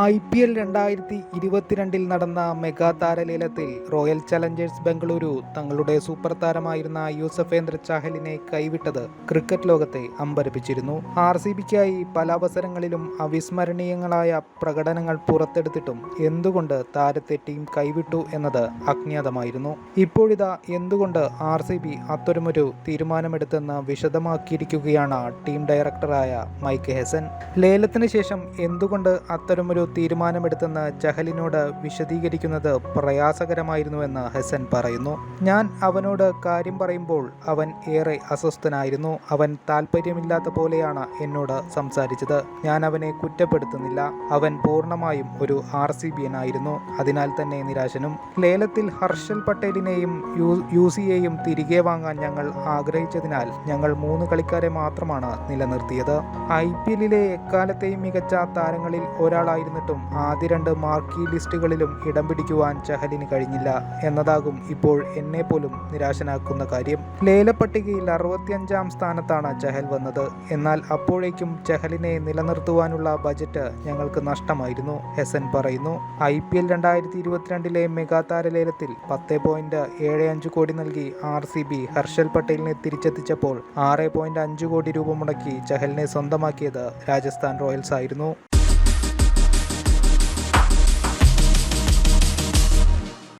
I P L രണ്ടായിരത്തി ഇരുപത്തിരണ്ടിൽ നടന്ന മെഗാ താരലേലത്തിൽ റോയൽ ചലഞ്ചേഴ്സ് ബംഗളൂരു തങ്ങളുടെ സൂപ്പർ താരമായിരുന്ന യൂസഫേന്ദ്ര ചാഹലിനെ കൈവിട്ടത് ക്രിക്കറ്റ് ലോകത്തെ അമ്പരപ്പിച്ചിരുന്നു. ആർ സി ബിക്കായി പല അവസരങ്ങളിലും അവിസ്മരണീയങ്ങളായ പ്രകടനങ്ങൾ പുറത്തെടുത്തിട്ടും എന്തുകൊണ്ട് താരത്തെ ടീം കൈവിട്ടു എന്നത് അജ്ഞാതമായിരുന്നു. ഇപ്പോഴിതാ എന്തുകൊണ്ട് ആർ സി ബി അത്തരമൊരു തീരുമാനമെടുത്തെന്ന് വിശദമാക്കിയിരിക്കുകയാണ് ടീം ഡയറക്ടറായ മൈക്ക് ഹെസൻ. ലേലത്തിന് ശേഷം എന്തുകൊണ്ട് അത്തരമൊരു തീരുമാനമെടുത്തെന്ന് ചഹലിനോട് വിശദീകരിക്കുന്നത് പ്രയാസകരമായിരുന്നുവെന്ന് ഹസൻ പറയുന്നു. ഞാൻ അവനോട് കാര്യം പറയുമ്പോൾ അവൻ ഏറെ അസ്വസ്ഥനായിരുന്നു. അവൻ താല്പര്യമില്ലാത്ത പോലെയാണ് എന്നോട് സംസാരിച്ചത്. ഞാൻ അവനെ കുറ്റപ്പെടുത്തുന്നില്ല. അവൻ പൂർണമായും ഒരു ആർ സി ബി എനായിരുന്നു അതിനാൽ തന്നെ നിരാശനും. ലേലത്തിൽ ഹർഷൽ പട്ടേലിനെയും യു- സിയെയും തിരികെ വാങ്ങാൻ ഞങ്ങൾ ആഗ്രഹിച്ചതിനാൽ ഞങ്ങൾ മൂന്ന് കളിക്കാരെ മാത്രമാണ് നിലനിർത്തിയത്. ഐ പി എല്ലിലെ എക്കാലത്തെയും മികച്ച താരങ്ങളിൽ ഒരാളായിരുന്നിട്ടും ആദ്യ രണ്ട് മാർക്കി ലിസ്റ്റുകളിലും ഇടം പിടിക്കുവാൻ ചഹലിന് കഴിഞ്ഞില്ല എന്നതാകും ഇപ്പോൾ എന്നെ പോലും നിരാശനാക്കുന്ന കാര്യം. ലേലപ്പട്ടികയിൽ അറുപത്തിയഞ്ചാം സ്ഥാനത്താണ് ചഹൽ വന്നത്. എന്നാൽ അപ്പോഴേക്കും ചഹലിനെ നിലനിർത്തുവാനുള്ള ബജറ്റ് ഞങ്ങൾക്ക് നഷ്ടമായിരുന്നു ഹെസൻ പറയുന്നു. ഐ പി എൽ രണ്ടായിരത്തി ഇരുപത്തിരണ്ടിലെ മെഗാ താരലേലത്തിൽ പത്ത് പോയിന്റ് ഏഴ് അഞ്ച് കോടി നൽകി ആർ സി ബി ഹർഷൽ പട്ടേലിനെ തിരിച്ചെത്തിച്ചപ്പോൾ ആറ് പോയിന്റ് അഞ്ച് കോടി രൂപ മുടക്കി ചഹലിനെ സ്വന്തമാക്കിയത് രാജസ്ഥാൻ റോയൽസ് ആയിരുന്നു.